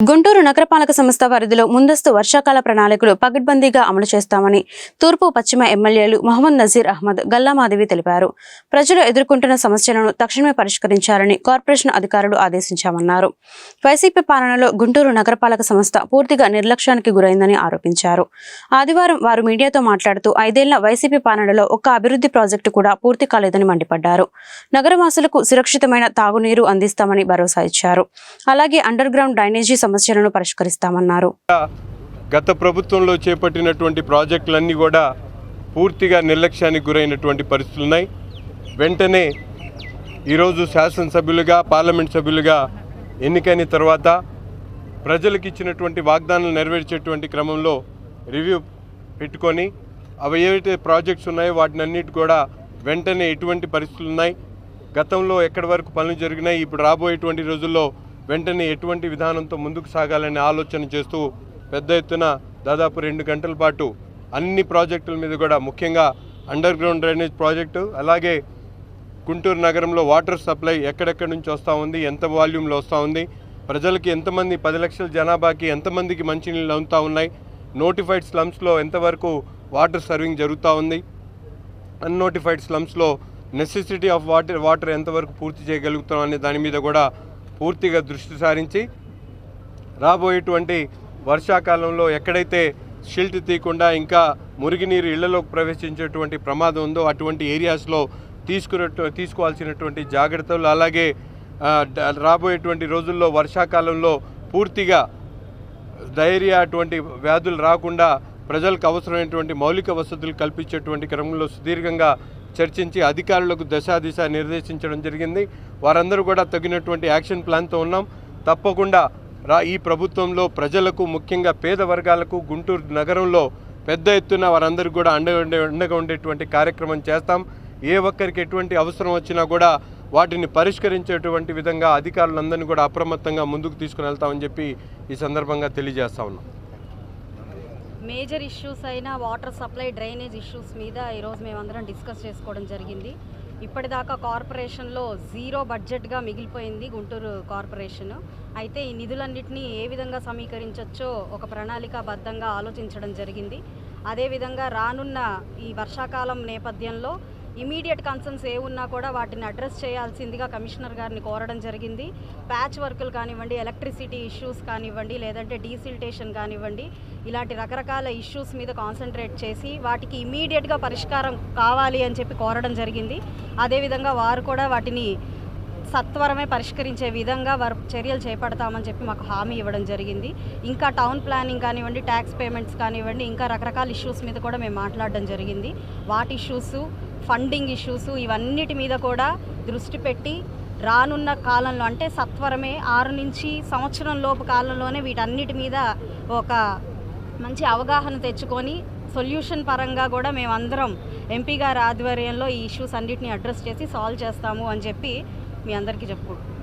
గుంటూరు నగరపాలక సంస్థ పరిధిలో ముందస్తు వర్షాకాల ప్రణాళికలు పగడ్బందీగా అమలు చేస్తామని తూర్పు పశ్చిమ ఎమ్మెల్యేలు మహమ్మద్ నజీర్ అహ్మద్ గల్లామాధవి తెలిపారు. ప్రజలు ఎదుర్కొంటున్న సమస్యలను తక్షణమే పరిష్కరించాలని కార్పొరేషన్ అధికారులు ఆదేశించామన్నారు. వైసీపీ పాలనలో గుంటూరు నగరపాలక సంస్థ పూర్తిగా నిర్లక్ష్యానికి గురైందని ఆరోపించారు. ఆదివారం వారు మీడియాతో మాట్లాడుతూ ఐదేళ్ళ వైసీపీ పాలనలో ఒక్క అభివృద్ధి ప్రాజెక్టు కూడా పూర్తి కాలేదని మండిపడ్డారు. నగరవాసులకు సురక్షితమైన తాగునీరు అందిస్తామని భరోసా ఇచ్చారు. అలాగే అండర్ గ్రౌండ్ డ్రైనేజీ సమస్యలను పరిష్కరిస్తామన్నారు. గత ప్రభుత్వంలో చేపట్టినటువంటి ప్రాజెక్టులన్నీ కూడా పూర్తిగా నిర్లక్ష్యానికి గురైనటువంటి పరిస్థితులు ఉన్నాయి. వెంటనే ఈరోజు శాసనసభ్యులుగా పార్లమెంట్ సభ్యులుగా ఎన్నికైన తర్వాత ప్రజలకు ఇచ్చినటువంటి వాగ్దానాలు నెరవేర్చేటువంటి క్రమంలో రివ్యూ పెట్టుకొని అవి ఏవైతే ప్రాజెక్ట్స్ ఉన్నాయో వాటిని అన్నిటి కూడా వెంటనే ఎటువంటి పరిస్థితులు ఉన్నాయి? గతంలో ఎక్కడి వరకు పనులు జరిగినాయి? ఇప్పుడు రాబోయేటువంటి రోజుల్లో వెంటనే ఎటువంటి విధానంతో ముందుకు సాగాలనే ఆలోచన చేస్తూ పెద్ద ఎత్తున దాదాపు రెండు గంటల పాటు అన్ని ప్రాజెక్టుల మీద కూడా ముఖ్యంగా అండర్ గ్రౌండ్ డ్రైనేజ్ ప్రాజెక్టు అలాగే గుంటూరు నగరంలో వాటర్ సప్లై ఎక్కడెక్కడి నుంచి వస్తూ ఉంది ఎంత వాల్యూమ్లో వస్తూ ఉంది ప్రజలకి ఎంతమంది పది లక్షల జనాభాకి ఎంతమందికి మంచినీళ్ళు అందుతూ ఉన్నాయి నోటిఫైడ్ స్లమ్స్లో ఎంతవరకు వాటర్ సర్వింగ్ జరుగుతూ ఉంది అన్నోటిఫైడ్ స్లమ్స్లో నెసెసిటీ ఆఫ్ వాటర్ వాటర్ ఎంతవరకు పూర్తి చేయగలుగుతాం అనే దాని మీద కూడా పూర్తిగా దృష్టి సారించి రాబోయేటువంటి వర్షాకాలంలో ఎక్కడైతే షిల్ట్ తీయకుండా ఇంకా మురుగునీరు ఇళ్ళలోకి ప్రవేశించేటువంటి ప్రమాదం ఉందో అటువంటి ఏరియాస్లో తీసుకున్న తీసుకోవాల్సినటువంటి జాగ్రత్తలు అలాగే రాబోయేటువంటి రోజుల్లో వర్షాకాలంలో పూర్తిగా డైరియా అటువంటి వ్యాధులు రాకుండా ప్రజలకు అవసరమైనటువంటి మౌలిక వసతులు కల్పించేటువంటి క్రమంలో సుదీర్ఘంగా చర్చించి అధికారులకు దశాదిశ నిర్దేశించడం జరిగింది. వారందరూ కూడా తగినటువంటి యాక్షన్ ప్లాన్తో ఉన్నాం. తప్పకుండా రా ఈ ప్రభుత్వంలో ప్రజలకు ముఖ్యంగా పేద వర్గాలకు గుంటూరు నగరంలో పెద్ద ఎత్తున వారందరికీ కూడా అండగా ఉండే అండగా ఉండేటువంటి కార్యక్రమం చేస్తాం. ఏ ఒక్కరికి ఎటువంటి అవసరం వచ్చినా కూడా వాటిని పరిష్కరించేటువంటి విధంగా అధికారులందరినీ కూడా అప్రమత్తంగా ముందుకు తీసుకుని వెళ్తామని చెప్పి ఈ సందర్భంగా తెలియజేస్తా ఉన్నాం. మేజర్ ఇష్యూస్ అయిన వాటర్ సప్లై డ్రైనేజ్ ఇష్యూస్ మీద ఈరోజు మేమందరం డిస్కస్ చేసుకోవడం జరిగింది. ఇప్పటిదాకా కార్పొరేషన్లో జీరో బడ్జెట్గా మిగిలిపోయింది గుంటూరు కార్పొరేషన్. అయితే ఈ నిధులన్నింటినీ ఏ విధంగా సమీకరించవచ్చో ఒక ప్రణాళికాబద్ధంగా ఆలోచించడం జరిగింది. అదేవిధంగా రానున్న ఈ వర్షాకాలం నేపథ్యంలో ఇమీడియట్ కన్సర్న్స్ ఏ ఉన్నా కూడా వాటిని అడ్రస్ చేయాల్సిందిగా కమిషనర్ గారిని కోరడం జరిగింది. ప్యాచ్ వర్కులు కానివ్వండి ఎలక్ట్రిసిటీ ఇష్యూస్ కానివ్వండి లేదంటే డీసిల్టేషన్ కానివ్వండి ఇలాంటి రకరకాల ఇష్యూస్ మీద కాన్సన్ట్రేట్ చేసి వాటికి ఇమీడియట్గా పరిష్కారం కావాలి అని చెప్పి కోరడం జరిగింది. అదేవిధంగా వారు కూడా వాటిని సత్వరమే పరిష్కరించే విధంగా వారు చర్యలు చేపడతామని చెప్పి మాకు హామీ ఇవ్వడం జరిగింది. ఇంకా టౌన్ ప్లానింగ్ కానివ్వండి ట్యాక్స్ పేమెంట్స్ కానివ్వండి ఇంకా రకరకాల ఇష్యూస్ మీద కూడా మేము మాట్లాడడం జరిగింది. వాటి ఇష్యూస్ ఫండింగ్ ఇష్యూస్ ఇవన్నిటి మీద కూడా దృష్టి పెట్టి రానున్న కాలంలో అంటే సత్వరమే ఆరు నుంచి సంవత్సరం లోపు కాలంలోనే వీటన్నిటి మీద ఒక మంచి అవగాహన తెచ్చుకొని సొల్యూషన్ పరంగా కూడా మేమందరం ఎంపీ గారి ఆధ్వర్యంలో ఈ ఇష్యూస్ అన్నిటిని అడ్రస్ చేసి సాల్వ్ చేస్తాము అని చెప్పి మీ అందరికీ చెప్పుకుంటున్నాను.